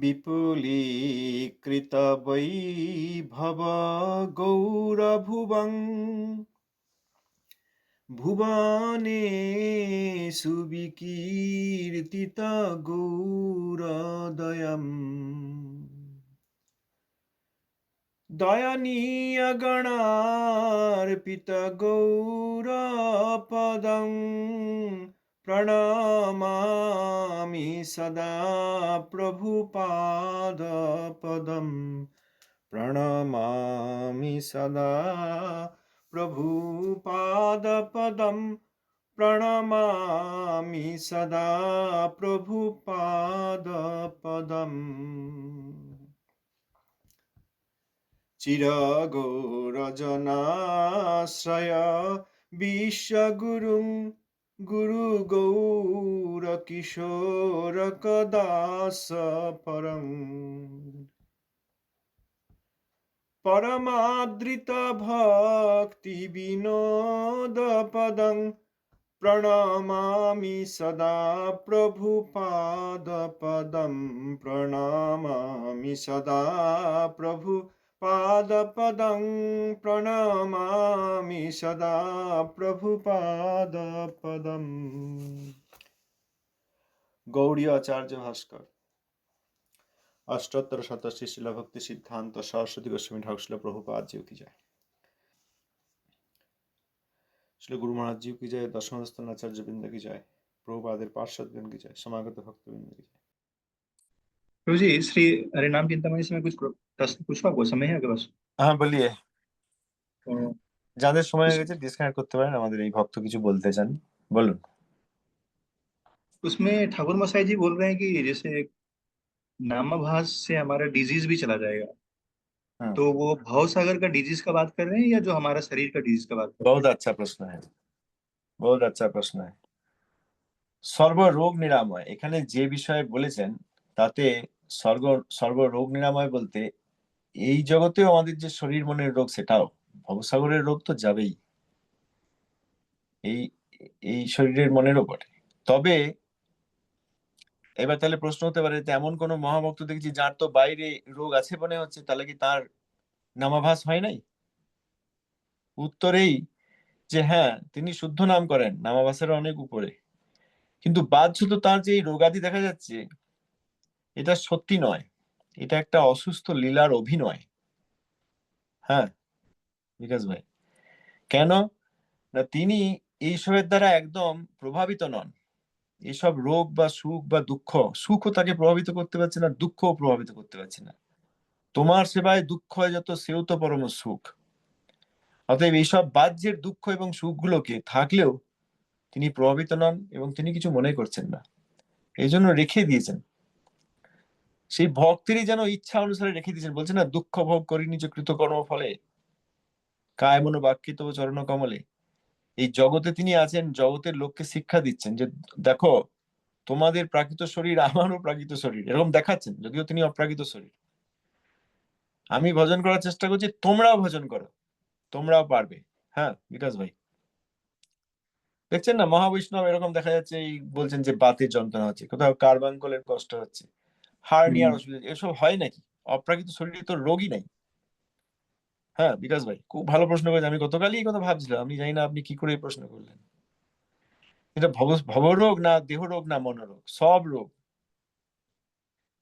विपुलीकृतवैभव गौरभुवं भुवनेषु विकीर्तितगौरदयम् दयनीयगणार्पितगौरपदं प्रणमामि सदा प्रभुपादपदं प्रणमामि सदा प्रभुपादपदं प्रणमामि सदा प्रभुपादपदम् चिरगौरजनाश्रय विश्वगुरुं गुरुगौरकिशोरकदास परम्। परमादृतभक्तिविनोदपदं प्रणमामि सदा प्रभुपादपदं प्रणमामि सदा प्रभु पादपदं प्रणमामि सदा প্রভুপাদপদম গৌড়ীয় আচার্য ভাস্কর অষ্টোত্তর শতাশি শিলা ভক্তি সিদ্ধান্ত সরস্বতী গোস্বামী ঠাকুর শিলা প্রভুপাদ জিউ কি যায় শিল গুরু মহারাজ জিউ কি যায় দশমস্থান আচার্য বৃন্দ কি যায় প্রভুপাদের পার্শ্বদগণ কি যায় সমাগত ভক্তবৃন্দ কি যায় प्रभु जी श्री हरे नाम चिंतामणि से मैं कुछ प्रश्न पूछूं आपको समय है आपके पास হ্যাঁ বলিয়ে तो যাদের সময় হয়ে গেছে ডিসকানেক্ট করতে পারেন আমাদের এই ভক্ত কিছু বলতে চান বলুন उसमें ठाकुर मसाई जी बोल रहे हैं कि जैसे नामाभास से हमारा डिजीज भी चला जाएगा हाँ। तो वो भाव सागर का डिजीज का बात कर रहे हैं या जो हमारा शरीर का डिजीज का बात कर बहुत अच्छा प्रश्न है বহুত আচ্ছা প্রশ্ন है সর্ব রোগ নিরাময় এখানে যে বিষয়ে বলেছেন তাতে সর্ব সর্ব রোগ নিরাময় বলতে এই জগতেও আমাদের যে শরীর মনের রোগ সেটাও, ভবসাগরের রোগ তো যাবেই। এই এই শরীরের মনেরও বটে। তবে এবার তাহলে প্রশ্ন হতে পারে এমন কোন মহাভক্ত দেখছি যার তো বাইরে রোগ আছে মনে হচ্ছে, তাহলে কি তার নামাভাস হয় নাই? উত্তরেই যে হ্যাঁ তিনি শুদ্ধ নাম করেন নামাভাসের অনেক উপরে। কিন্তু বাদ শুধু তার যে রোগাদি দেখা যাচ্ছে এটা সত্যি নয়। এটা একটা অসুস্থ লীলার অভিনয়। হ্যাঁ বিকাশ ভাই। কেন? না, তিনি এইসবের দ্বারা একদম প্রভাবিত নন। এসব রোগ বা সুখ বা দুঃখ, সুখও তাকে প্রভাবিত করতে পারছে না, দুঃখও প্রভাবিত করতে পারছে না। তোমার সেবায় দুঃখ যত সেও তো পরম সুখ। অতএব এইসব বাহ্যের দুঃখ এবং সুখগুলোকে থাকলেও তিনি প্রভাবিত নন এবং তিনি কিছু মনে করছেন না। এই জন্য রেখে দিয়েছেন। সেই ভক্তেরই যেন ইচ্ছা অনুসারে রেখে দিয়েছেন। বলছে না, দুঃখ ভোগ করি নিজ কৃতকর্ম ফলে। কায় মনো বাক্যিত চরণ কমলে। এই জগতে তিনি আছেন, জগতের লোককে শিক্ষা দিচ্ছেন যে, দেখো, তোমাদের প্রাকৃত শরীর, আমারও প্রাকৃত শরীর। এরকম দেখাচ্ছেন, যদিও তিনি অপ্রাকৃত শরীর। আমি ভজন করার চেষ্টা করছি, তোমরাও ভজন করো। তোমরাও পারবে। হ্যাঁ বিকাশ ভাই। দেখছেন না, মহাবৈষ্ণব এরকম দেখা যাচ্ছে, এই বলছেন যে বাতের যন্ত্রণা হচ্ছে, কোথাও কার্বাঙ্কলের কষ্ট হচ্ছে। হার্নিয়ার অসুবিধা এসব হয় নাকি? অপ্রাকৃত শরীরে তো রোগই নাই। হ্যাঁ বিকাশ ভাই খুব ভালো প্রশ্ন করেছেন। আমি গতকালই এই কথা ভাবছিলাম। আপনি জানি না আপনি কি করে এই প্রশ্ন করলেন। এটা ভবরোগ না দেহ রোগ না মনোরোগ সব রোগ।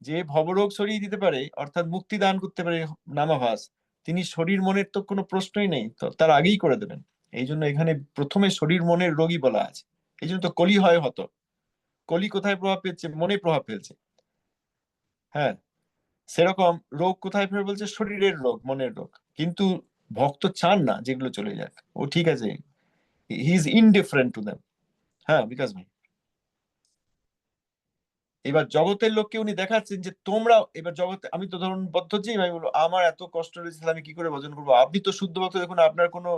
যে ভবরোগ সরিয়ে দিতে পারে অর্থাৎ মুক্তি দান করতে পারে নামাভাস তিনি শরীর মনের তো কোনো প্রশ্নই নেই তো তার আগেই করে দেবেন। এই জন্য এখানে প্রথমে শরীর মনের রোগই বলা আছে। এই জন্য তো কলি হয় হতো। কলি কোথায় প্রভাব ফেলছে? মনে প্রভাব ফেলছে। হ্যাঁ সেরকম রোগ কোথায় ফের বলছে? শরীরের রোগ, মনের রোগ। কিন্তু ভক্ত চান না যেগুলো চলে যাক। ও ঠিক আছে he is indifferent to them হ্যাঁ বিকাশ ভাই। এবার জগতের লোককে উনি দেখাচ্ছেন যে তোমরা, এবার জগতে, আমি তো ধরুন বদ্ধ বদ্ধজীব আমি বলব আমার এত কষ্ট রয়েছে আমি কি করে ভজন করব? আপনি তো শুদ্ধ ভক্ত, দেখুন আপনার কোনো,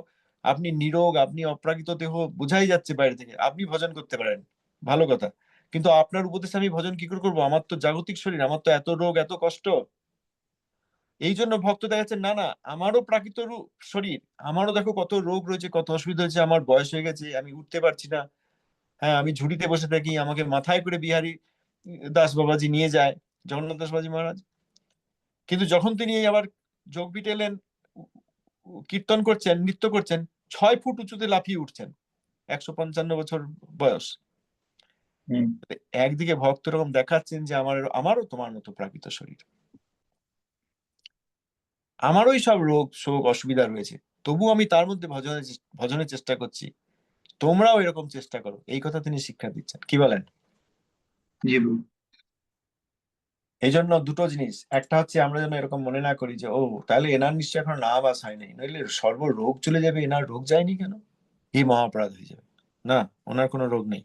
আপনি নিরোগ, আপনি অপ্রাকৃত দেহ বোঝাই যাচ্ছে বাইরে থেকে। আপনি ভজন করতে পারেন। ভালো কথা। কিন্তু আপনার উপদেশে আমি ভজন কি করে করব? আমার তো জাগতিক শরীর, আমার তো এত রোগ, এত কষ্ট। এই জন্য ভক্ত দেখাচ্ছে না না, আমারও প্রাকৃত শরীর, আমারও দেখো কত রোগ রয়েছে, কত অসুবিধা হয়েছে, আমার বয়স হয়ে গেছে, আমি উঠতে পারছি না। হ্যাঁ আমি ঝুড়িতে বসে থাকি, আমাকে মাথায় করে বিহারি দাস বাবাজি নিয়ে যায়, জগন্নাথ দাস বাজি মহারাজ। কিন্তু যখন তিনি আবার যোগ বিটে এলেন উ- উ- কীর্তন করছেন, নৃত্য করছেন, ছয় ফুট উঁচুতে লাফিয়ে উঠছেন, একশো পঞ্চান্ন বছর বয়স। একদিকে ভক্ত এরকম দেখাচ্ছেন যে আমার আমারও তোমার মতো প্রাকৃত শরীর। আমারই সব রোগ শোক অসুবিধা রয়েছে। তবু আমি তার মধ্যে ভজনের ভজনের চেষ্টা করছি। তোমরাও এরকম চেষ্টা করো। এই কথা তিনি শিক্ষা দিচ্ছেন। কি বলেন? এই জন্য দুটো জিনিস। একটা হচ্ছে আমরা যেন এরকম মনে না করি যে ও তাহলে এনার নিশ্চয়ই এখন না বাস হয়নি নইলে সর্ব রোগ চলে যাবে এনার রোগ যায়নি কেন? এই মহাপরাধ হয়ে যাবে। না ওনার কোনো রোগ নেই।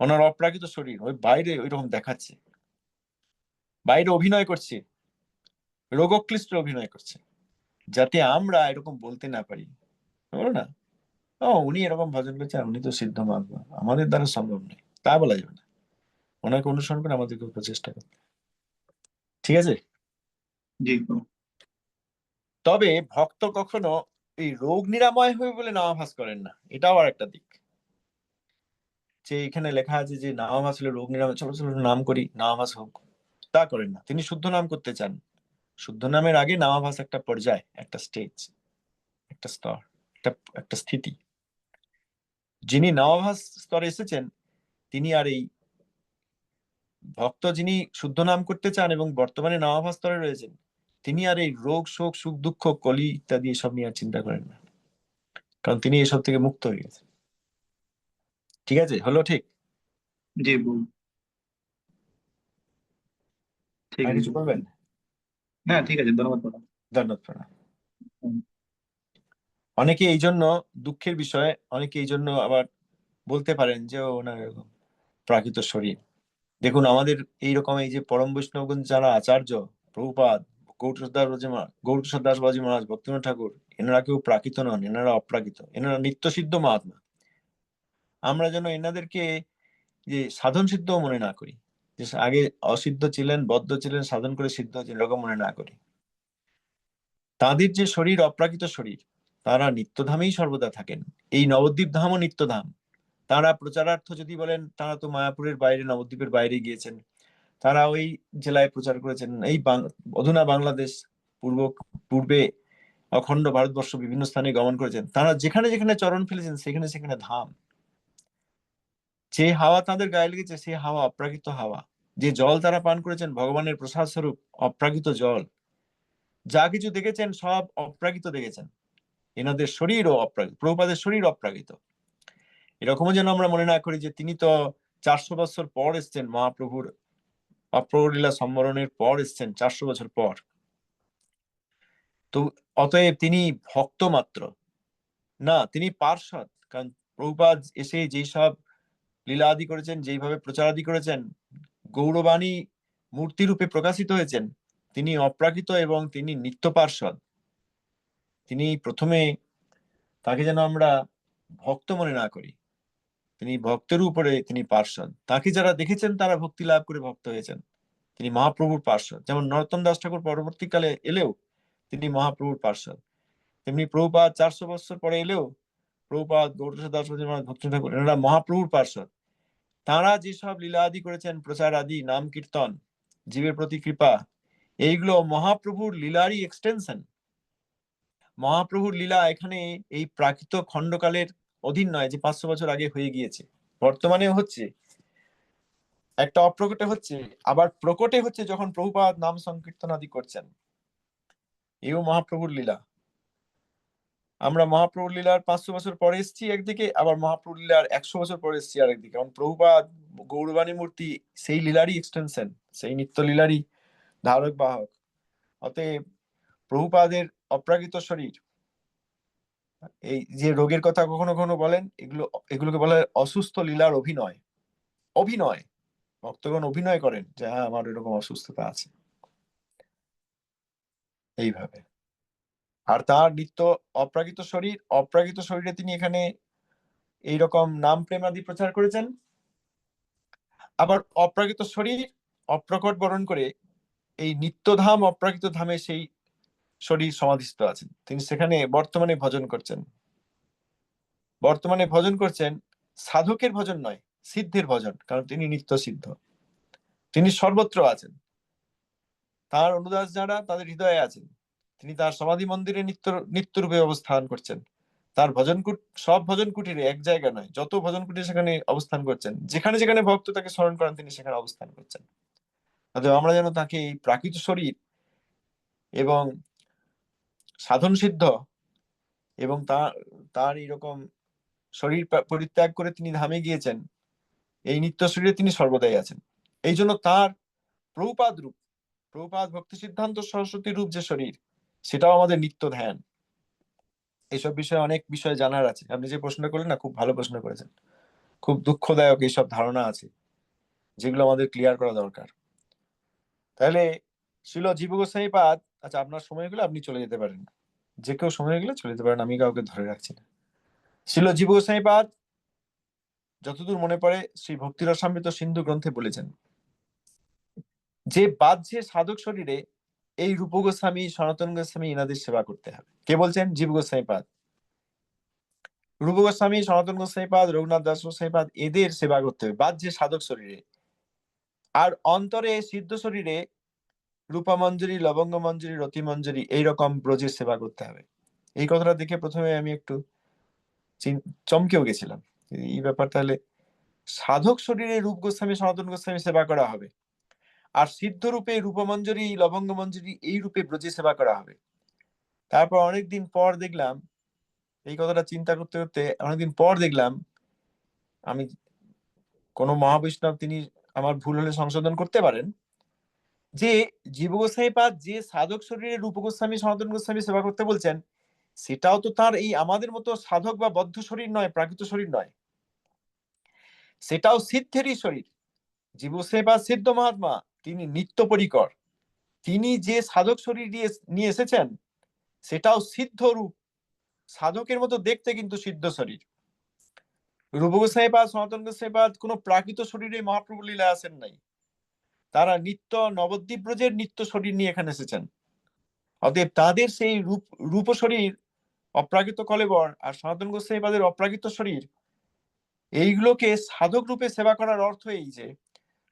ওনার অপ্রাকৃত শরীর ওই বাইরে ওই রকম দেখাচ্ছে। বাইরে অভিনয় করছে। রোগক্লিষ্ট অভিনয় করছে। যাতে আমরা এরকম বলতে না পারি। বলো না? ও উনি এরকম ভজন করছেন উনি তো সিদ্ধ মাত্মা আমাদের দ্বারা সম্ভব নয়। তা বলা যাবে না। ওনাকে অনুসরণ করে আমাদেরকে প্রচেষ্টা করতে। ঠিক আছে? তবে ভক্ত কখনো এই রোগ নিরাময় হবে বলে নামাভাস করেন না। এটাও আর একটা দিক। যে এখানে লেখা আছে যে নামাভাস হলে রোগ নিরাময়, চলো চলো নাম করি নামাভাস হোক। তা করেন না। তিনি শুদ্ধ নাম করতে চান। শুদ্ধ নামের আগে নামাভাস একটা পর্যায়, একটা স্টেজ একটা স্তর, একটা একটা স্থিতি। যিনি নামাভাস স্তরে এসেছেন, তিনি আর এই ভক্ত যিনি শুদ্ধ নাম করতে চান এবং বর্তমানে নামাভাস স্তরে রয়েছেন, তিনি আর এই রোগ, শোক, সুখ, দুঃখ, কলি ইত্যাদি এসব নিয়ে আর চিন্তা করেন না। কারণ তিনি এসব থেকে মুক্ত হয়ে গেছেন। ঠিক আছে? হলো ঠিক? জি প্রভু ঠিক আর আছে। কিছু বলবেন? না ঠিক আছে ধন্যবাদ প্রভু ধন্যবাদ প্রণাম। অনেকে এই জন্য দুঃখের বিষয় অনেকে এই জন্য আবার বলতে পারেন যে ওনার এরকম প্রাকৃত শরীর। দেখুন আমাদের এইরকম এই যে পরম বৈষ্ণবগণ যারা আচার্য প্রভুপাদ গৌরদাস গৌরদাস দাস বাজি মহারাজ ভক্তিনাথ ঠাকুর এনারা কেউ প্রাকৃত নন এনারা অপ্রাকৃত এনারা নিত্য সিদ্ধ মহাত্মা। আমরা যেন এনাদেরকে যে সাধন সিদ্ধ মনে না করি, যে আগে অসিদ্ধ ছিলেন, বদ্ধ ছিলেন, সাধন করে সিদ্ধ হয়েছেন, এরকম মনে না করি। তাদের যে শরীর, অপ্রাকৃত শরীর, তারা নিত্যধামেই সর্বদা থাকেন। এই নবদ্বীপ ধামও নিত্যধাম। তারা প্রচারার্থ যদি বলেন, তারা তো মায়াপুরের বাইরে, নবদ্বীপের বাইরে গিয়েছেন। তারা ওই জেলায় প্রচার করেছেন। এই অধুনা বাংলাদেশ পূর্ব, পূর্বে অখণ্ড ভারতবর্ষ বিভিন্ন স্থানে গমন করেছেন। তারা যেখানে যেখানে চরণ ফেলেছেন, সেখানে সেখানে ধাম। যে হাওয়া তাদের গায়ে লেগেছে, সেই হাওয়া অপ্রাকৃত হাওয়া। যে জল তারা পান করেছেন, ভগবানের প্রসাদ স্বরূপ অপ্রাকৃত জল। যা কিছু দেখেছেন, সব অপ্রাকৃত দেখেছেন। এনাদের শরীরও অপ্রাকৃত, প্রভুপাদের শরীর অপ্রাকৃত। এরকমও যেন আমরা মনে না করি যে তিনি তো চারশো বছর পর এসছেন, মহাপ্রভুর অপ্রলীলা সম্বরণের পর এসছেন, চারশো বছর পর। তো অতএব তিনি ভক্ত মাত্র না, তিনি পার্ষদ কারণ প্রভুপাদ এসে যেই সব লীলা আদি করেছেন, যেইভাবে প্রচারাদি করেছেন, গৌরবাণী মূর্তিরূপে প্রকাশিত হয়েছেন, তিনি অপ্রাকৃত এবং তিনি নিত্য পার্ষদ তিনি প্রথমে তাকে যেন আমরা ভক্ত মনে না করি, তিনি ভক্তের উপরে তিনি পার্ষদ তাকে যারা দেখেছেন তারা ভক্তি লাভ করে ভক্ত হয়েছেন, তিনি মহাপ্রভুর পার্ষদ যেমন নরোত্তম দাস ঠাকুর পরবর্তীকালে এলেও তিনি মহাপ্রভুর পার্ষদ তেমনি প্রভুপাদ চারশো বছর পরে এলেও প্রভুপাদ গৌরদাস দাস ভক্তি ঠাকুর এনারা মহাপ্রভুর পার্ষদ তারা যেসব লীলা আদি করেছেন প্রচার আদি নাম কীর্তন, জীবের প্রতি কৃপা, এইগুলো মহাপ্রভুর লীলারই এক্সটেনশন মহাপ্রভুর লীলা এখানে এই প্রাকৃত খণ্ডকালের অধীন নয়, যে পাঁচশো বছর আগে হয়ে গিয়েছে। বর্তমানে হচ্ছে। একটা অপ্রকটে হচ্ছে, আবার প্রকটে হচ্ছে যখন প্রভুপাদ নাম সংকীর্তন আদি করছেন। এও মহাপ্রভুর লীলা। আমরা মহাপ্রভুর লীলার পাঁচশো বছর পরে এসেছি একদিকে, আবার মহাপ্রভুর লীলার একশো বছর পরে এসেছি আরেকদিকে। কারণ প্রভুপাদ, গৌরবাণী মূর্তি সেই লীলারই এক্সটেনশন সেই নিত্য লীলারই ধারক বাহক। অতএব প্রভুপাদের অপ্রাকৃত শরীর, এই যে রোগের কথা কখনো কখনো বলেন, এগুলো, এগুলোকে বলা হয় অসুস্থ লীলার অভিনয়। অভিনয়! ভক্তগণ অভিনয় করেন যে হ্যাঁ আমার এরকম অসুস্থতা আছে। এইভাবে। আর তার নিত্য অপ্রাকৃত শরীর, অপ্রাকৃত শরীরে তিনি এখানে এইরকম নাম প্রেম আদি প্রচার করেছেন। আবার অপ্রাকৃত শরীর, অপ্রকট বরণ করে এই নিত্যধাম, অপ্রাকৃত ধামে সেই শরীর সমাধিস্থ আছেন। তিনি সেখানে বর্তমানে ভজন করছেন। বর্তমানে ভজন করছেন সাধকের ভজন নয়, সিদ্ধের ভজন, কারণ তিনি নিত্য সিদ্ধ। তিনি সর্বত্র আছেন। তার অনুদাস যারা, তাদের হৃদয়ে আছেন। তিনি তার সমাধি মন্দিরে নিত্য নিত্যরূপে অবস্থান করছেন। তার ভজন সব ভজন কুটিরে এক জায়গা নয়, যত ভজন কুটির সেখানে অবস্থান করছেন, যেখানে যেখানে ভক্ত তাকে স্মরণ করেন, তিনি সেখানে অবস্থান করছেন। আমরা যেন তাকে এই প্রাকৃত শরীর এবং সাধন সিদ্ধ এবং তার তার এইরকম শরীর পরিত্যাগ করে তিনি ধামে গিয়েছেন, এই নিত্য শরীরে তিনি সর্বদাই আছেন। এই জন্য তার প্রভুপাদ রূপ, প্রভুপাদ ভক্তি সিদ্ধান্ত সরস্বতী রূপ যে শরীর সেটাও আমাদের নিত্য ধ্যান। এইসব বিষয়ে অনেক বিষয় জানার আছে। আপনি যে প্রশ্ন করলেন না, খুব ভালো প্রশ্ন করেছেন। খুব দুঃখদায়ক এইসব ধারণা আছে, যেগুলো আমাদের ক্লিয়ার করা দরকার। তাহলে ছিল জীব গোসাই পাদ আচ্ছা আপনার সময় হলে আপনি চলে যেতে পারেন। যে কেউ সময় হয়ে গেলে চলে যেতে পারেন, আমি কাউকে ধরে রাখছি না। ছিল জীব গোসাই পাদ, যতদূর মনে পড়ে, শ্রী ভক্তি রসামৃত সিন্ধু গ্রন্থে বলেছেন, যে বাহ্যে সাধক শরীরে এই রূপ গোস্বামী, সনাতন গোস্বামী ইনাদের সেবা করতে হবে। কে বলছেন? জীব গোস্বামী পাদ। রূপ গোস্বামী, সনাতন গোস্বামী পাদ, রঘুনাথ দাস গোস্বামী পাদ, এদের সেবা করতে হবে। বাহ্যে সাধক শরীরে। আর অন্তরে সিদ্ধ শরীরে রূপা মঞ্জুরি, লবঙ্গ মঞ্জুরি, রতি মঞ্জুরি এইরকম ব্রজের সেবা করতে হবে। এই কথাটা দেখে প্রথমে আমি একটু চমকেও গেছিলাম। এই ব্যাপার তাহলে সাধক শরীরে রূপ গোস্বামী, সনাতন গোস্বামী সেবা করা হবে। আর সিদ্ধ রূপে রূপমঞ্জরি লবঙ্গ মঞ্জুরি এই রূপে ব্রজে সেবা করা হবে। তারপর অনেকদিন পর দেখলাম, এই কথাটা চিন্তা করতে করতে অনেকদিন পর দেখলাম, আমি কোন মহাবৈষ্ণব তিনি আমার ভুল হলে সংশোধন করতে পারেন, যে জীব গোস্বামী পাদ যে সাধক শরীরে রূপ গোস্বামী সনাতন গোস্বামী সেবা করতে বলছেন, সেটাও তো তার এই আমাদের মতো সাধক বা বদ্ধ শরীর নয়, প্রাকৃত শরীর নয়। সেটাও সিদ্ধেরই শরীর। জীব গোস্বামী পাদ সিদ্ধ মহাত্মা তিনি নিত্য পরিকর তিনি যে সাধক শরীর নিয়ে এসেছেন, সেটাও সিদ্ধ রূপ। সাধকের মতো দেখতে কিন্তু সিদ্ধ শরীর। রূপ গোস্বামী সনাতন গোস্বামী পাদ কোনো প্রাকৃত শরীরে মহাপ্রভু লীলা আসেন নাই। তারা নিত্য নবদ্বীপ ব্রজের নিত্য শরীর নিয়ে এখানে এসেছেন। অতএব তাদের সেই রূপ রূপ শরীর, অপ্রাকৃত কলেবর আর সনাতন গোস্বামী অপ্রাকৃত শরীর, এইগুলোকে সাধক রূপে সেবা করার অর্থ এই যে,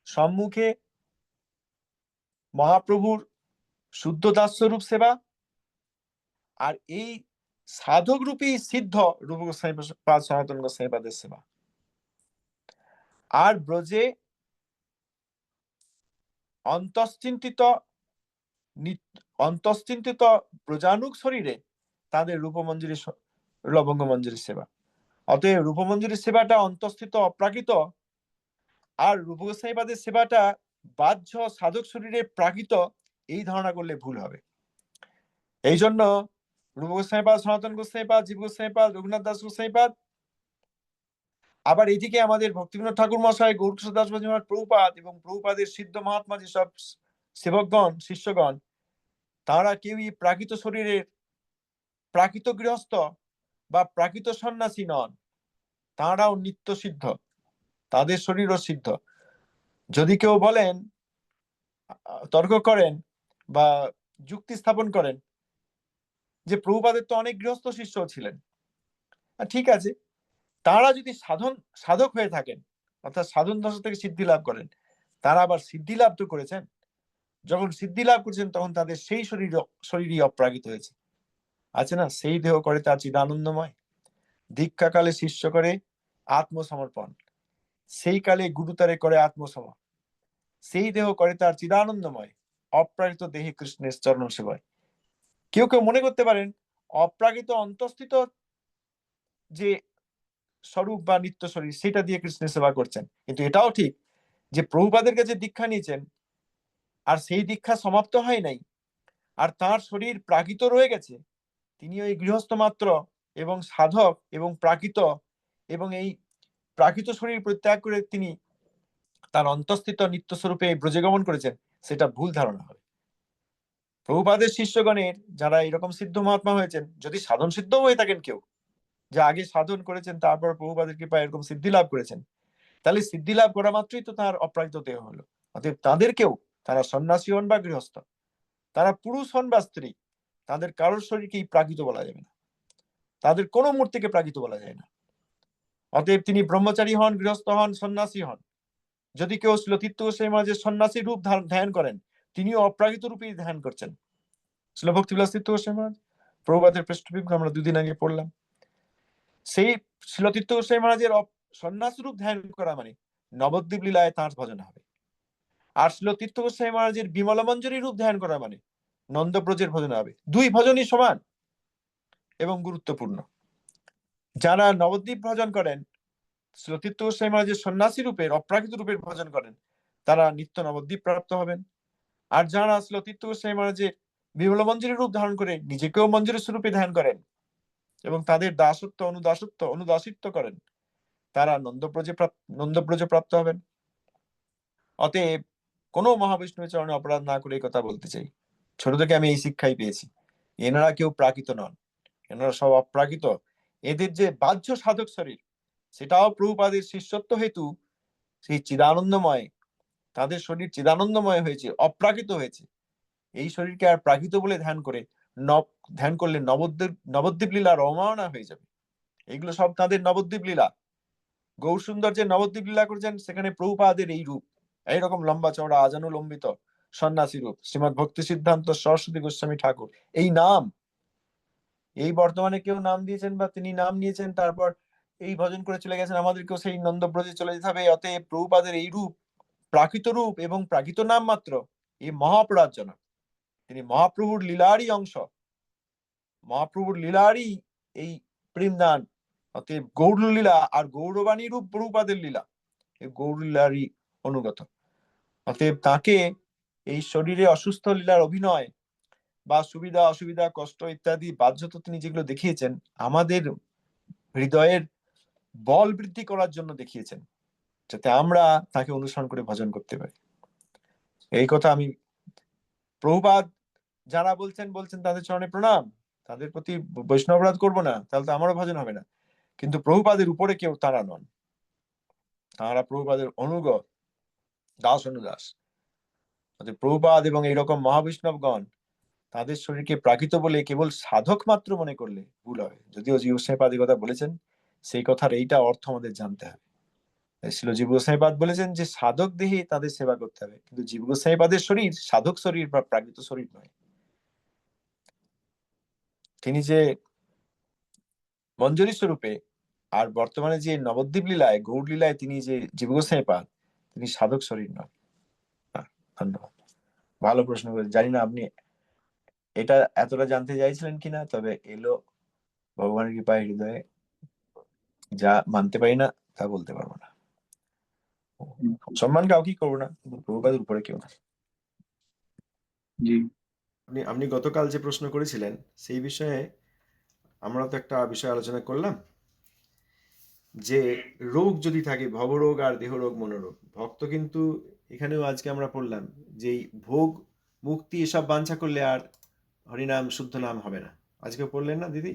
সম্মুখে মহাপ্রভুর শুদ্ধ দাস্যরূপ সেবা আর এই সাধক রূপী সিদ্ধ রূপ গোস্বামী পাদ সনাতন সেবা। আর ব্রজে অন্তশ্চিন্তিত নিত- অন্তশ্চিন্তিত প্রজানুক শরীরে তাদের রূপমঞ্জুরি লবঙ্গ মঞ্জুরি সেবা। অতএব রূপমঞ্জুরি সেবাটা অন্তস্থিত অপ্রাকৃত। আর রূপ গোস্বামী পাদের সেবাটা বাহ্য সাধক শরীরে প্রাকৃত এই ধারণা করলে ভুল হবে। এই জন্য রূপ গোস্বামী পাদ সনাতন গোস্বামী পাদ জীব গোস্বামী পাদ রঘুনাথ দাস গোস্বামী পাদ আবার এদিকে আমাদের ভক্তিবিনোদ ঠাকুর মশাই গৌরকৃষ্ণ দাস প্রভুপাদ এবং প্রভুপাদের সিদ্ধ মহাত্মা যেসব সেবকগণ, শিষ্যগণ, তারা কেউই প্রাকৃত শরীরের প্রাকৃত গৃহস্থ বা প্রাকৃত সন্ন্যাসী নন। তাঁরাও নিত্য সিদ্ধ। তাদের শরীরও সিদ্ধ। যদি কেউ বলেন, তর্ক করেন বা যুক্তি স্থাপন করেন যে প্রভুপাদের তো অনেক গৃহস্থ শিষ্য ছিলেন। ঠিক আছে। তারা যদি সাধন, সাধক হয়ে থাকেন, অর্থাৎ সাধন দশা থেকে সিদ্ধি লাভ করেন, তারা আবার সিদ্ধি লাভ তো করেছেন। যখন সিদ্ধি লাভ করেছেন, তখন তাদের সেই শরীর, শরীরই অপ্রাগিত হয়েছে। আছে না? সেই দেহ করে তার চিদানন্দময়। দীক্ষাকালে শিষ্য করে আত্মসমর্পণ। সেই কালে গুরুতারে করে আত্মসম সেই দেহ করে তার চিদানন্দময়, অপ্রাকৃত দেহে কৃষ্ণের চরণ সেবায় কেউ কেউ মনে করতে পারেন, অপ্রাকৃত অন্তস্থিত যে স্বরূপ বা নিত্য শরীর, সেটা দিয়ে কৃষ্ণের সেবা করছেন। কিন্তু এটাও ঠিক যে প্রভুপাদের কাছে দীক্ষা নিয়েছেন, আর সেই দীক্ষা সমাপ্ত হয় নাই, আর তার শরীর প্রাকৃত রয়ে গেছে। তিনি ওই গৃহস্থ মাত্র এবং সাধক এবং প্রাকৃত এবং এই প্রাকৃত শরীর পরিত্যাগ করে তিনি তার অন্তঃস্থিত নিত্য স্বরূপে ব্রজে গমন করেছেন, সেটা ভুল ধারণা হবে। প্রভুপাদের শিষ্যগণের যারা এরকম সিদ্ধ মহাত্মা হয়েছেন, যদি সাধন সিদ্ধ হয়ে থাকেন কেউ, যে আগে সাধন করেছেন, তারপর প্রভুপাদের কৃপায় এরকম সিদ্ধি লাভ করেছেন, তাহলে সিদ্ধি লাভ করা মাত্রই তো তার অপ্রাকৃত দেহ হলো। অতএব তাদেরকেও, তারা সন্ন্যাসী হন বা গৃহস্থ, তারা পুরুষ হন বা স্ত্রী, তাদের কারোর শরীরকেই প্রাকৃত বলা যাবে না। তাদের কোনো মূর্তিকে প্রাকৃত বলা যায় না। অতএব তিনি ব্রহ্মচারী হন, গৃহস্থ হন, সন্ন্যাসী হন। যদি কেউ শ্লোতীর্থ গোস্বামী মহারাজের সন্ন্যাসী রূপ ধ্যান করেন, তিনিও অপ্রাকৃত রূপেই ধ্যান করছেন। শিল ভক্তিবিলাস তীর্থ গোস্বামী মহারাজ প্রভুপাদের পৃষ্ঠপোষক আমরা দুদিন আগে পড়লাম। সেই শিলতীর্থ গোস্বামী মহারাজের সন্ন্যাস রূপ ধ্যান করা মানে নবদ্বীপ লীলায় তাঁর ভজন হবে। আর শিলতীর্থ গোস্বামী মহারাজের বিমল মঞ্জরি রূপ ধ্যান করা মানে নন্দব্রজের ভজন হবে। দুই ভজনই সমান এবং গুরুত্বপূর্ণ। যারা নবদ্বীপ ভজন করেন শ্রতীর্থ গোস্বামী মহারাজের সন্ন্যাসী রূপের অপ্রাকৃত রূপের ভজন করেন, তারা নিত্য নবদ্বীপ প্রাপ্ত হবেন। আর যারা শ্রতীর্থ গোস্বামী মহারাজের বিমল মঞ্জুরি রূপ ধারণ করে নিজেকেও মঞ্জুরি স্বরূপে ধ্যান করেন এবং তাদের দাসত্ব, অনুদাসত্ব, অনুদাসিত্ব করেন, তারা নন্দপ্রজে নন্দব্রজে প্রাপ্ত হবেন। অতএব কোনো মহাবিষ্ণুর চরণে অপরাধ না করে কথা বলতে চাই। ছোট থেকে আমি এই শিক্ষাই পেয়েছি। এনারা কেউ প্রাকৃত নন। এনারা সব অপ্রাকৃত। এদের যে বাহ্য সাধক শরীর, সেটাও প্রভুপাদের শিষ্যত্ব হেতু সেই চিদানন্দময়, তাদের শরীর চিদানন্দময় হয়েছে, অপ্রাকৃত হয়েছে। এই শরীরকে আর প্রাকৃত বলে ধ্যান করে নব, ধ্যান করলে নবদ্বীপ নবদ্বীপ লীলা রমায়না হয়ে যাবে। এগুলো সব তাদের নবদ্বীপ লীলা। গৌর সুন্দর যে নবদ্বীপ লীলা করেছেন, সেখানে প্রভুপাদের এই রূপ। এইরকম লম্বা চওড়া আজানুলম্বিত সন্ন্যাসী রূপ। শ্রীমদ ভক্তি সিদ্ধান্ত সরস্বতী গোস্বামী ঠাকুর। এই নাম বর্তমানে কেউ নাম দিয়েছেন বা তিনি নাম নিয়েছেন, তারপর এই ভজন করে চলে গেছেন, আমাদেরকেও সেই নন্দব্রজে চলে যেতে হবে। অতএব প্রভুপাদের এই রূপ, প্রাকৃত রূপ এবং প্রাকৃত নাম মাত্র, এই মহাপরাজনক তিনি মহাপ্রভুর লীলারই অংশ। মহাপ্রভুর লীলারই এই প্রেমদান অতএব গৌর লীলা আর গৌরবাণী রূপ প্রভুপাদের লীলা এই গৌর লীলারই অনুগত। অতএব তাকে এই শরীরে অসুস্থ লীলার অভিনয় বা সুবিধা, অসুবিধা, কষ্ট ইত্যাদি বাহ্যত তিনি যেগুলো দেখিয়েছেন, আমাদের হৃদয়ের বল বৃদ্ধি করার জন্য দেখিয়েছেন, যাতে আমরা তাকে অনুসরণ করে ভজন করতে পারি। এই কথা আমি প্রভুপাদ যারা বলছেন বলছেন তাদের চরণে প্রণাম। তাদের প্রতি বৈষ্ণবরাধ করব না, তাহলে তো আমারও ভজন হবে না। কিন্তু প্রভুপাদের উপরে কেউ তারা নন। তারা প্রভুপাদের অনুগ দাস অনুদাস। প্রভুপাদ এবং এইরকম মহাবিষ্ণবগণ তাদের শরীরকে প্রাকৃত বলে কেবল সাধক মাত্র মনে করলে ভুল হবে যদিও গোস্বামীপাদ এই কথা বলেছেন, সেই কথার এইটা অর্থ আমাদের জানতে হবে। ছিল জীব গোস্বামীপাদ বলেছেন যে, সাধক দেহে তাদের সেবা করতে হবে। কিন্তু জীব গোস্বামীপাদের শরীর সাধক শরীর বা প্রাকৃত শরীর নয়। তিনি যে মঞ্জুরি স্বরূপে আর বর্তমানে যে নবদ্বীপ লীলায় গৌর লীলায় তিনি যে জীব গোস্বামীপাদ তিনি সাধক শরীর নয়। ধন্যবাদ। ভালো প্রশ্ন করে জানি না আপনি এটা এতটা জানতে চাইছিলেন কিনা তবে এলো ভগবানের কৃপায় হৃদয়ে। যা মানতে পারি না তা বলতে পারব না। সম্মান কাউকেই করব না প্রভুপাদের উপরে কেউ না। জি। আপনি আপনি গতকাল যে প্রশ্ন করেছিলেন সেই বিষয়ে আমরা তো একটা বিষয় আলোচনা করলাম যে রোগ যদি থাকে ভবরোগ আর দেহরোগ মনোরোগ ভক্ত কিন্তু এখানেও আজকে আমরা পড়লাম যে এই ভোগ মুক্তি এসব বাঞ্ছা করলে আর হরিনাম, শুদ্ধ নাম হবে না। আজকে পড়লেন না, দিদি?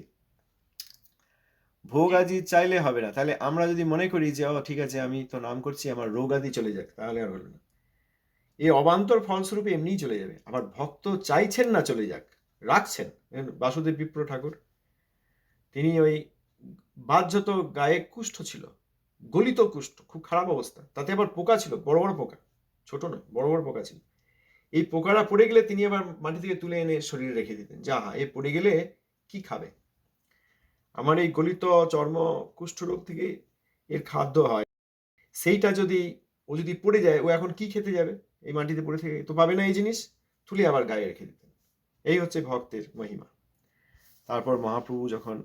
ভোগ আদি চাইলে হবে না। তাহলে আমরা যদি মনে করি যে, ও, ঠিক আছে, আমি তো নাম করছি, আমার রোগ আদি চলে যাক, তাহলে আর হলো না। এই অবান্তর ফলস্বরূপে এমনিই চলে যাবে। আবার ভক্ত চাইছেন না চলে যাক, রাখছেন বাসুদেব বিপ্র ঠাকুর। তিনি ওই বাহ্যত গায়ে কুষ্ঠ ছিল, গলিত কুষ্ঠ, খুব খারাপ অবস্থা। তাতে আবার পোকা ছিল, বড় বড় পোকা, ছোট নয়, বড় বড় পোকা ছিল। এই পোকারা পড়ে গেলে তিনি আবার মাটি থেকে তুলে এনে শরীরে রেখে দিতেন। যা এ পড়ে গেলে কি খাবে? আমার এই গলিত চর্ম কুষ্ঠ রোগ থেকে এর খাদ্য হয়। সেইটা যদি, ও যদি পড়ে যায়, ও এখন কি খেতে যাবে? এই মাটিতে পড়ে থেকে তো পাবে না এই জিনিস। তুলে আবার গায়ে রেখে দিতেন। এই হচ্ছে ভক্তের মহিমা। তারপর মহাপ্রভু যখন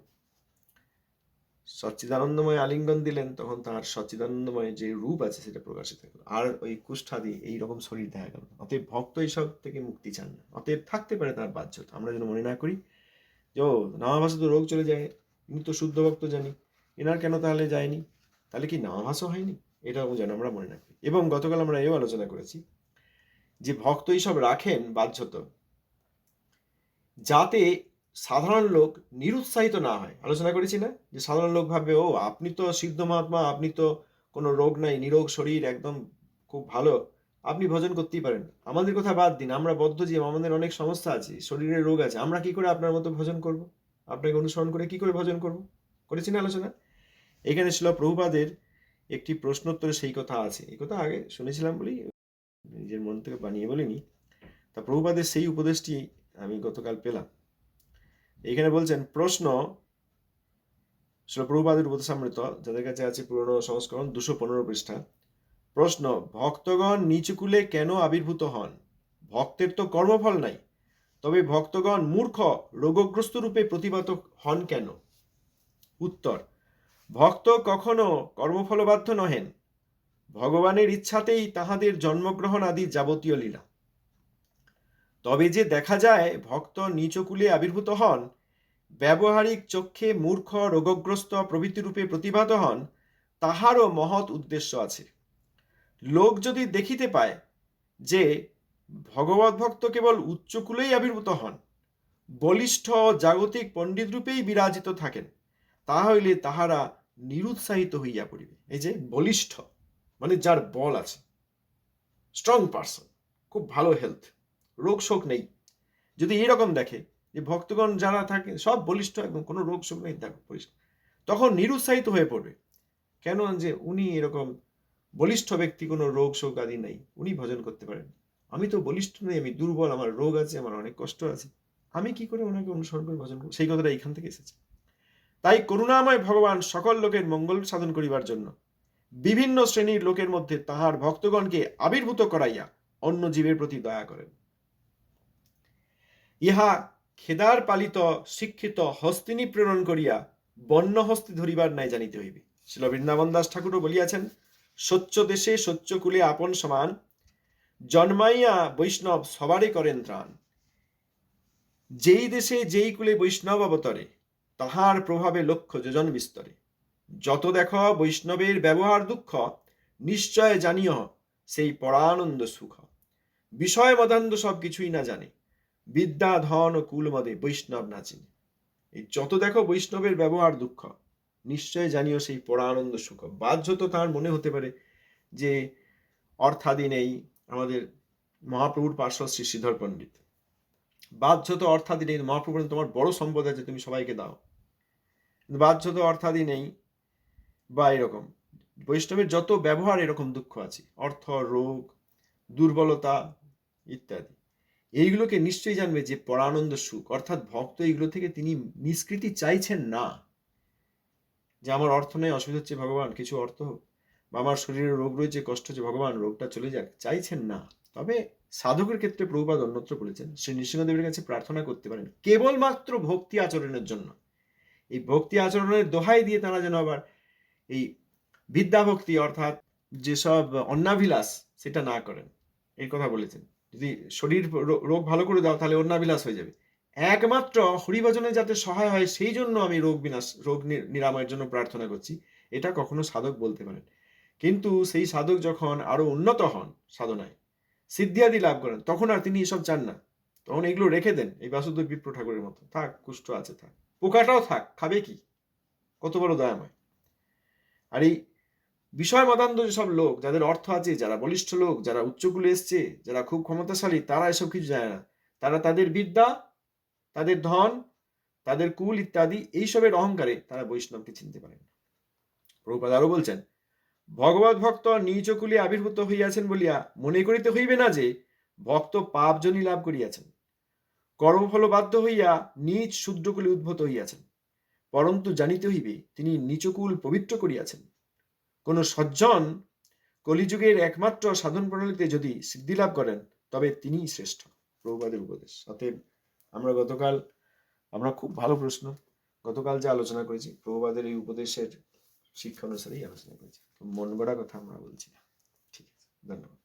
সচ্চিদানন্দময় আলিঙ্গন দিলেন, তখন তার সচ্চিদানন্দময় যে রূপ আছে সেটা প্রকাশিত হলো। আর ওই কুষ্ঠাদি এইরকম শরীর দেখা গেল অতএব ভক্ত এইসব থেকে মুক্তি চান না। অতএব থাকতে পারে তার বাহ্যতা। আমরা যেন মনে না করি যে, ও নামাভাষা তো রোগ চলে যায় ইনি তো শুদ্ধ ভক্ত জানি। এনার কেন তাহলে যায়নি? তাহলে কি নামাভাষা হয়নি? এটাও যেন আমরা মনে না করি। এবং গতকাল আমরা এও আলোচনা করেছি যে ভক্ত এইসব রাখেন বাহ্যত, যাতে সাধারণ লোক নিরুৎসাহিত না হয়। আলোচনা করেছি না যে সাধারণ লোক ভাবে, ও, আপনি তো সিদ্ধ মহাত্মা, আপনি তো কোনো রোগ নাই, নিরোগ শরীর, একদম খুব ভালো। আপনি ভজন করতেই পারেন। আমাদের কথা বাদ দিন। আমরা বদ্ধ জীব, আমাদের অনেক সমস্যা আছে শরীরের রোগ আছে। আমরা কি করে আপনার মতো ভজন করব? আপনাকে অনুসরণ করে কি করে ভজন করব? করেছি না আলোচনা? এখানে ছিল প্রভুপাদের একটি প্রশ্নোত্তরে সেই কথা আছে। এই কথা আগে শুনেছিলাম বলেই নিজের মন থেকে বানিয়ে বলিনি। তা প্রভুপাদের সেই উপদেশটি আমি গতকাল পেলাম। এখানে বলছেন, প্রশ্ন শিল প্রভুপাদের উপদেশামৃত, যাদের কাছে আছে পুরনো সংস্করণ দুশো পনেরো পৃষ্ঠা, প্রশ্ন, ভক্তগণ নিচুকুলে কেন আবির্ভূত হন? ভক্তের তো কর্মফল নাই। তবে ভক্তগণ মূর্খ, রোগগ্রস্ত রূপে প্রতিবাদ হন কেন? উত্তর, ভক্ত কখনো কর্মফলবাধ্য নহেন। ভগবানের ইচ্ছাতেই তাহাদের জন্মগ্রহণ আদি যাবতীয় লীলা। তবে যে দেখা যায় ভক্ত নিচকুলে আবির্ভূত হন, ব্যবহারিক চক্ষে মূর্খ, রোগগ্রস্ত প্রভৃতি রূপে প্রতিভাত হন, তাহারও মহৎ উদ্দেশ্য আছে। লোক যদি দেখিতে পায় যে ভগবত ভক্ত কেবল উচ্চকুলেই আবির্ভূত হন, বলিষ্ঠ জাগতিক পণ্ডিত রূপেই বিরাজিত থাকেন তাহলে তাহারা নিরুৎসাহিত হইয়া পড়িবে। এই যে বলিষ্ঠ মানে যার বল আছে। স্ট্রং পার্সন খুব ভালো হেলথ রোগ শোক নেই। যদি এরকম দেখে যে ভক্তগণ যারা থাকে, সব বলিষ্ঠ একদম, কোনো রোগ শোক নেই, দেখো পরিষ্কার। তখন নিরুৎসাহিত হয়ে পড়বে। কেন যে উনি এরকম বলিষ্ঠ ব্যক্তি, কোনো রোগ শোক আদি নেই। উনি ভজন করতে পারেন। আমি তো বলিষ্ঠ নই, আমি দুর্বল, আমার রোগ আছে, আমার অনেক কষ্ট আছে। আমি কি করে ওনাকে অনুসরণ করে ভজন করব? সেই কথাটা এইখান থেকে এসেছে। তাই করুণাময় ভগবান সকল লোকের মঙ্গল সাধন করিবার জন্য বিভিন্ন শ্রেণির লোকের মধ্যে তাহার ভক্তগণকে আবির্ভূত করাইয়া অন্য জীবের প্রতি দয়া করেন। ইহা খেদার পালিত, শিক্ষিত, হস্তিনী প্রেরণ করিয়া বন্য হস্তি ধরিবার নাই জানিতে হইবে। শিল বৃন্দাবন দাস ঠাকুরও বলিয়াছেন সচ্চ দেশে সচ্চ কুলে আপন সমান, জন্মাইয়া বৈষ্ণব সবারই করেন ত্রাণ। যেই দেশে যেই কুলে বৈষ্ণব অবতরে, তাহার প্রভাবে লক্ষ্য যোজন বিস্তরে। যত দেখ বৈষ্ণবের ব্যবহার দুঃখ, নিশ্চয় জানিও সেই পরানন্দ সুখ। বিষয় মদান্ত সব কিছুই না জানে। বিদ্যা, ধন ও কুলমদে বৈষ্ণব না চিনে এই যত দেখো বৈষ্ণবের ব্যবহার দুঃখ, নিশ্চয় জানিও সেই পরানন্দ সুখ। বাহ্য তো তার মনে হতে পারে যে অর্থাদি নেই আমাদের মহাপ্রভুর পার্শ্ব শ্রী শ্রীধর পণ্ডিত। বাহ্য তো অর্থাদি নেই মহাপ্রভু তোমার বড় সম্পদ আছে, তুমি সবাইকে দাও। বাহ্য তো অর্থাদি নেই বা এরকম। বৈষ্ণবের যত ব্যবহার এরকম দুঃখ আছে। অর্থ, রোগ, দুর্বলতা ইত্যাদি। এইগুলোকে নিশ্চয়ই জানবে যে পরানন্দ সুখ, অর্থাৎ ভক্ত এইগুলো থেকে তিনি নিষ্কৃতি চাইছেন না। যে আমার অর্থ নেই, অসুবিধা হচ্ছে ভগবান, কিছু অর্থ হোক বা আমার শরীরে রোগ রয়েছে, কষ্ট হচ্ছে, ভগবান রোগটা চলে যাক, চাইছেন না। তবে সাধকের ক্ষেত্রে প্রভুপাদ অন্যত্র বলেছেন, শ্রী নৃসিংহদেবের কাছে প্রার্থনা করতে পারেন, কেবলমাত্র ভক্তি আচরণের জন্য। এই ভক্তি আচরণের দোহাই দিয়ে তারা যেন আবার এই বিদ্যাভক্তি, অর্থাৎ যেসব অন্নাভিলাস সেটা না করেন। এই কথা বলেছেন। যদি শরীর রোগ ভালো করে দাও তাহলে অন্নাবিলাস হয়ে যাবে। একমাত্র হরিভজনে যাতে সহায় হয় সেই জন্য আমি রোগ বিনাশ, রোগ নিরাময়ের জন্য প্রার্থনা করছি। এটা কখনো সাধক বলতে পারেন। কিন্তু সেই সাধক যখন আরও উন্নত হন সাধনায়, সিদ্ধিয়াদি লাভ করেন, তখন আর তিনি এসব চান না। তখন এগুলো রেখে দেন এই বাসুদেব বিপ্র ঠাকুরের মতো। থাক, কুষ্ঠ আছে, থাক। পোকাটাও থাক, খাবে কি? কত বড় দয়াময়। আর এই বিষয় মতান্ত যেসব লোক, যাদের অর্থ আছে, যারা বলিষ্ঠ লোক, যারা উচ্চকুলে এসছে, যারা খুব ক্ষমতাশালী, তারা এসব কিছু জানে না। তারা তাদের বিদ্যা, তাদের ধন, তাদের কুল ইত্যাদি, এইসবের অহংকারে তারা বৈষ্ণবকে চিনতে পারেন প্রভুপাদ আরও বলছেন, ভগবত ভক্ত নিজ কুলে আবির্ভূত হইয়াছেন বলিয়া মনে করিতে হইবে না যে, ভক্ত পাপজনী লাভ করিয়াছেন। কর্মফল বাধ্য হইয়া নিজ শূদ্রকুলে উদ্ভূত হইয়াছেন। পরন্তু জানিতে হইবে, তিনি নিচকুল পবিত্র করিয়াছেন। কোন সজ্জন কলিযুগের একমাত্র সাধন প্রণালীতে যদি সিদ্ধি লাভ করেন, তবে তিনি শ্রেষ্ঠ। প্রভুপাদের উপদেশ। অতএব আমরা গতকাল, আমরা খুব ভালো প্রশ্ন। গতকাল যে আলোচনা করেছি, প্রভুপাদের এই উপদেশের শিক্ষা অনুসারেই আলোচনা করেছি। মন গড়া কথা আমরা বলছি না। ঠিক আছে। ধন্যবাদ।